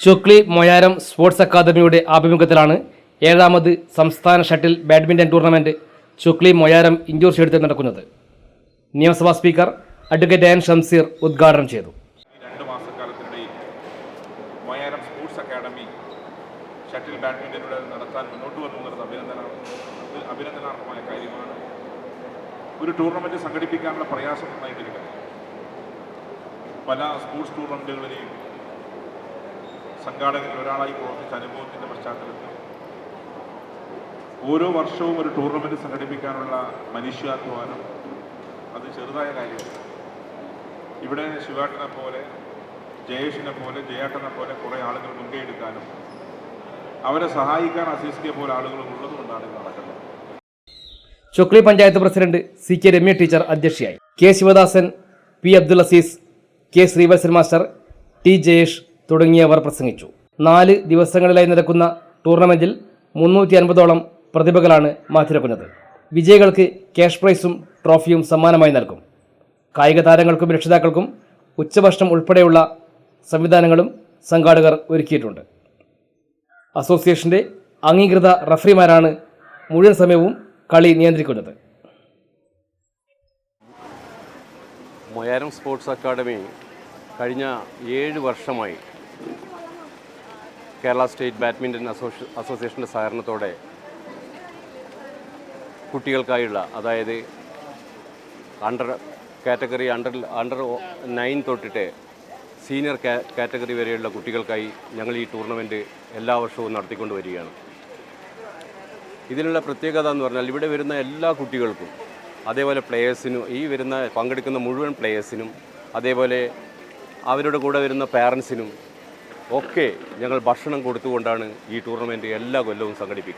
Chokli മൊയാരം sports അക്കാദമിയുടെ ആഭിമുഖ്യത്തിലാണ് ഏഴാമത് സംസ്ഥാന shuttle badminton tournament Chokli Moyaram indoor സ്റ്റേഡിയത്തിൽ നടക്കുന്നത്. നിയമസഭാ സ്പീക്കർ അഡ്വക്കേറ്റ് ആൻ ഷംസീർ ഉദ്ഘാടനം ചെയ്തു. രണ്ട് മാസക്കാലത്തിനിടയിൽ മൊയാരം സ്പോർട്സ് അക്കാദമി ഷട്ടിൽ ബാഡ്മിന്റനിലൂടെ നടത്താൻ മുന്നോട്ട് വന്നു എന്നുള്ളത് അഭിനന്ദന അഭിനന്ദനാർഹമായ കാര്യമാണ്. ഒരു ടൂർണമെന്റ് സംഘടിപ്പിക്കാനുള്ള പ്രയാസം നന്നായിട്ടിരിക്കുന്നത് പല സ്പോർട്സ് ടൂർണമെന്റുകളിലെയും സംഘാടകരിൽ ഒരാളായി പ്രവർത്തിച്ച അനുഭവത്തിന്റെ പശ്ചാത്തലത്തിൽ ഓരോ വർഷവും ഒരു ടൂർണമെന്റ് സംഘടിപ്പിക്കാനുള്ള മനുഷ്യാധ്വാനം അത് ചെറുതായ കാര്യമാണ്. ഇവിടെ ശിവാട്ടനെ പോലെ ജയേഷിനെ പോലെ ജയേട്ടനെ പോലെ കുറേ ആളുകൾ മുൻകൈ എടുക്കാനും അവരെ സഹായിക്കാൻ അസീസിയെ പോലെ ആളുകളും ഉള്ളതുകൊണ്ടാണ് ഇത് നടക്കുന്നത്. Chokli panchayat president C K Ramya teacher അധ്യക്ഷയായി. K Sivadasan P Abdul Azeez K Sreevalsan master T Jayesh തുടങ്ങിയവർ പ്രസംഗിച്ചു. നാല് ദിവസങ്ങളിലായി നടക്കുന്ന ടൂർണമെന്റിൽ മുന്നൂറ്റി അൻപതോളം പ്രതിഭകളാണ് മാറ്റിരക്കുന്നത് വിജയികൾക്ക് ക്യാഷ് പ്രൈസും ട്രോഫിയും സമ്മാനമായി നൽകും. കായിക താരങ്ങൾക്കും രക്ഷിതാക്കൾക്കും ഉച്ചഭക്ഷണം ഉൾപ്പെടെയുള്ള സംവിധാനങ്ങളും സംഘാടകർ ഒരുക്കിയിട്ടുണ്ട്. അസോസിയേഷന്റെ അംഗീകൃത റഫറിമാരാണ് മുഴുവൻ സമയവും കളി നിയന്ത്രിക്കുന്നത്. മൊയാരം സ്പോർട്സ് അക്കാദമി കഴിഞ്ഞ ഏഴ് വർഷമായി കേരള സ്റ്റേറ്റ് ബാഡ്മിന്റൺ അസോസി അസോസിയേഷന്റെ സഹകരണത്തോടെ കുട്ടികൾക്കായുള്ള അതായത് under category under under nine തൊട്ടിട്ട് സീനിയർ കാറ്റഗറി വരെയുള്ള കുട്ടികൾക്കായി ഞങ്ങൾ ഈ ടൂർണമെന്റ് എല്ലാ വർഷവും നടത്തിക്കൊണ്ട് വരികയാണ്. ഇതിനുള്ള പ്രത്യേകത എന്ന് പറഞ്ഞാൽ ഇവിടെ വരുന്ന എല്ലാ കുട്ടികൾക്കും അതേപോലെ പ്ലേയേഴ്സിനും ഈ വരുന്ന പങ്കെടുക്കുന്ന മുഴുവൻ പ്ലേയേഴ്സിനും അതേപോലെ അവരുടെ കൂടെ വരുന്ന പാരൻസിനും ഒക്കെ ഞങ്ങൾ ഭക്ഷണം കൊടുത്തുകൊണ്ടാണ് ഈ ടൂർണമെന്റ് എല്ലാ കൊല്ലവും സംഘടിപ്പിക്കുന്നത്.